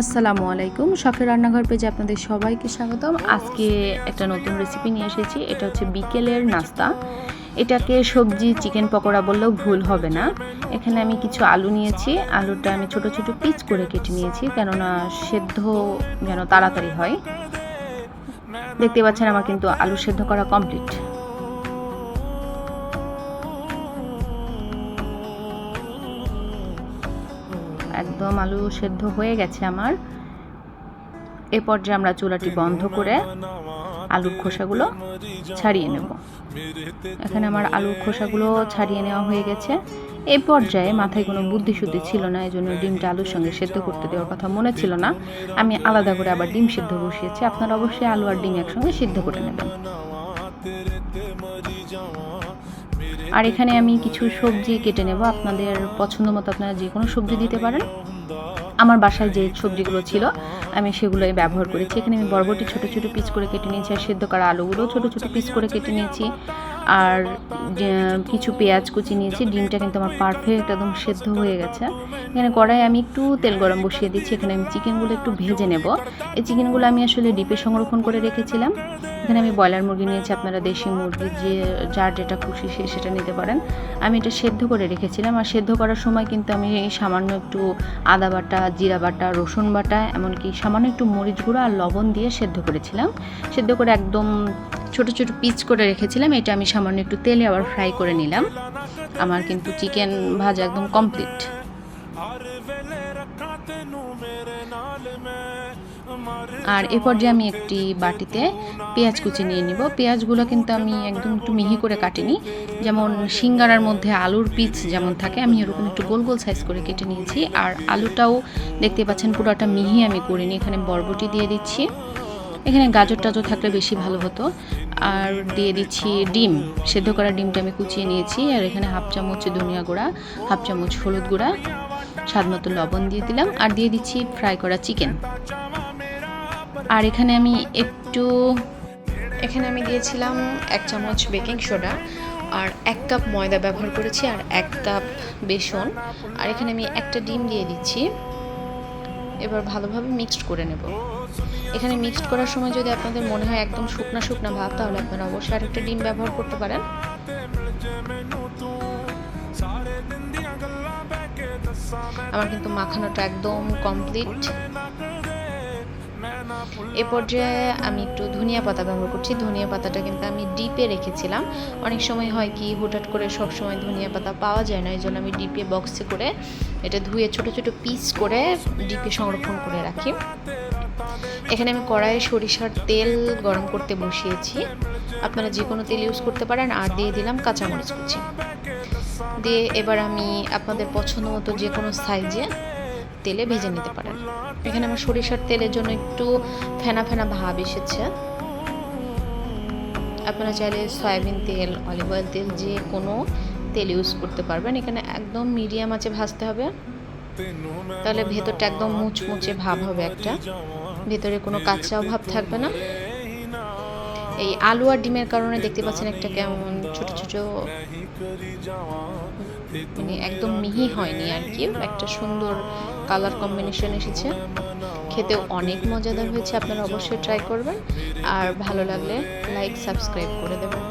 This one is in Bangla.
আসসালামু আলাইকুম। শখের রান্নাঘর পেজে আপনাদের সবাইকে স্বাগতম। আজকে একটা নতুন রেসিপি নিয়ে এসেছি। এটা হচ্ছে বিকেলের নাস্তা। এটাকে সবজি, চিকেন পকোড়া বললেও ভুল হবে না। এখানে আমি কিছু আলু নিয়েছি। আলুটা আমি ছোট ছোট পিচ করে কেটে নিয়েছি, কেননা সেদ্ধ যেন তাড়াতাড়ি হয়। দেখতে পাচ্ছেন আমার কিন্তু আলু সেদ্ধ করা কমপ্লিট একদম আলু সেদ্ধ হয়ে গেছে আমার। এ পর্যায়ে আমরা চুলাটি বন্ধ করে আলুর খোসাগুলো ছাড়িয়ে নেব। এখানে আমার আলুর খোসাগুলো ছাড়িয়ে নেওয়া হয়ে গেছে। এ পর্যায়ে মাথায় কোনো বুদ্ধি শুদ্ধি ছিল না, এই জন্য ডিমটা আলুর সঙ্গে সেদ্ধ করতে দেওয়ার কথা মনে ছিল না। আমি আলাদা করে আবার ডিম সেদ্ধ বসিয়েছি। আপনারা অবশ্যই আলু আর ডিম একসঙ্গে সিদ্ধ করে নেবেন। আর এখানে আমি কিছু সবজি কেটে নেব। আপনাদের পছন্দ মতো আপনারা যে কোনো সবজি দিতে পারেন। আমার বাসায় যে সবজিগুলো ছিল, আমি সেগুলোই ব্যবহার করেছি। এখানে আমি বরবটি ছোট ছোট পিস করে কেটে নিয়েছি আর সেদ্ধ করা আলুগুলো ছোট ছোট পিস করে কেটে নিয়েছি। আর কিছু পেঁয়াজ কুচি নিয়েছি। ডিমটা কিন্তু আমার পারফেক্ট একদম সেদ্ধ হয়ে গেছে। এখানে কড়াই আমি একটু তেল গরম বসিয়ে দিচ্ছি। এখানে আমি চিকেনগুলো একটু ভেজে নেব। এই চিকেনগুলো আমি আসলে ডিপে সংরক্ষণ করে রেখেছিলাম। এখানে আমি ব্রয়লার মুরগি নিয়েছি, আপনারা দেশি মুরগি, যে যার যেটা খুশি সে সেটা নিতে পারেন। আমি এটা সেদ্ধ করে রেখেছিলাম, আর সেদ্ধ করার সময় কিন্তু আমি সামান্য একটু আদা বাটা, জিরা বাটা, রসুন বাটা, এমনকি সামান্য একটু মরিচ গুঁড়ো আর লবণ দিয়ে সেদ্ধ করেছিলাম। সেদ্ধ করে একদম ছোট ছোট পিচ করে রেখেছিলাম, এটা আমি সামান্য একটু তেলে আবার ফ্রাই করে নিলাম। আমার কিন্তু চিকেন ভাজা একদম কমপ্লিট। আর এ পর্যায়ে আমি একটি বাটিতে পেঁয়াজ কুচি নিয়ে নিব। পেঁয়াজগুলো কিন্তু আমি একদম একটু মিহি করে কাটিনি। যেমন সিঙ্গারার মধ্যে আলুর পিচ যেমন থাকে, আমি এরকম একটু গোল গোল সাইজ করে কেটে নিয়েছি। আর আলুটাও দেখতে পাচ্ছেন পুরোটা মিহি আমি করিনি, এখানে বরবটি দিয়ে দিচ্ছি। এখানে গাজর টাজর থাকলে বেশি ভালো হতো। আর দিয়ে দিচ্ছি ডিম, সেদ্ধ করা ডিমটা আমি কুচিয়ে নিয়েছি। আর এখানে হাফ চামচ ধনিয়া গুঁড়া, হাফ চামচ হলুদ গুঁড়া, স্বাদ মতো লবণ দিয়ে দিলাম। আর দিয়ে দিচ্ছি ফ্রাই করা চিকেন। আর এখানে আমি একটু, এখানে আমি দিয়েছিলাম এক চামচ বেকিং সোডা আর এক কাপ ময়দা ব্যবহার করেছি আর এক কাপ বেসন। আর এখানে আমি একটা ডিম দিয়ে দিচ্ছি। এবার ভালোভাবে মিক্সড করে নেব। এখানে মিক্সড করার সময় যদি আপনাদের মনে হয় একদম শুকনা শুকনা ভাব, তাহলে আপনারা অবশ্যই আরেকটা ডিম ব্যবহার করতে পারেন। আমার কিন্তু মাখানোটা একদম কমপ্লিট। এ পর্যায়ে আমি একটু ধনিয়া পাতা ব্যবহার করছি। ধনিয়া পাতাটা কিন্তু আমি ডিপে রেখেছিলাম। অনেক সময় হয় কি হুটহাট করে সব সময় ধনিয়া পাতা পাওয়া যায় না এই জন্য আমি ডিপে বক্সে করে এটা ধুয়ে ছোট ছোট পিস করে ডিপে সংরক্ষণ করে রাখি। এখানে আমি কড়াইয়ে সরিষার তেল গরম করতে বসিয়েছি। আপনারা যে কোনো তেল ইউজ করতে পারেন। আর দিয়ে দিলাম কাঁচামরিচ কুচি। দিয়ে এবার আমি আপনাদের পছন্দ মতো যে কোনো সাইজে তেলে ভেজে নিতে পারেন। এখানে আমার সরিষার তেলের জন্য একটু ফেনা ফেনা ভাব এসেছে। আপনারা চাইলে সয়াবিন তেল অলিভ অয়েল তেল যে কোনো তেল ইউজ করতে পারবেন। এখানে একদম মিডিয়াম আছে ভাজতে হবে। তাহলে ভেতরটা একদম মুচমুচে ভাব হবে একটা। ভেতরে কোনো কাঁচা ভাব থাকবে না। এই আলু আর ডিমের কারণে দেখতে পাচ্ছেন একটা কেমন ছোট ছোট মানে একদম মিহি হয়নি আর কি, একটা সুন্দর কালার কম্বিনেশন এসেছে। খেতে অনেক মজাদার হয়েছে, আপনারা অবশ্যই ট্রাই করবেন। আর ভালো লাগলে লাইক সাবস্ক্রাইব করে দেবেন।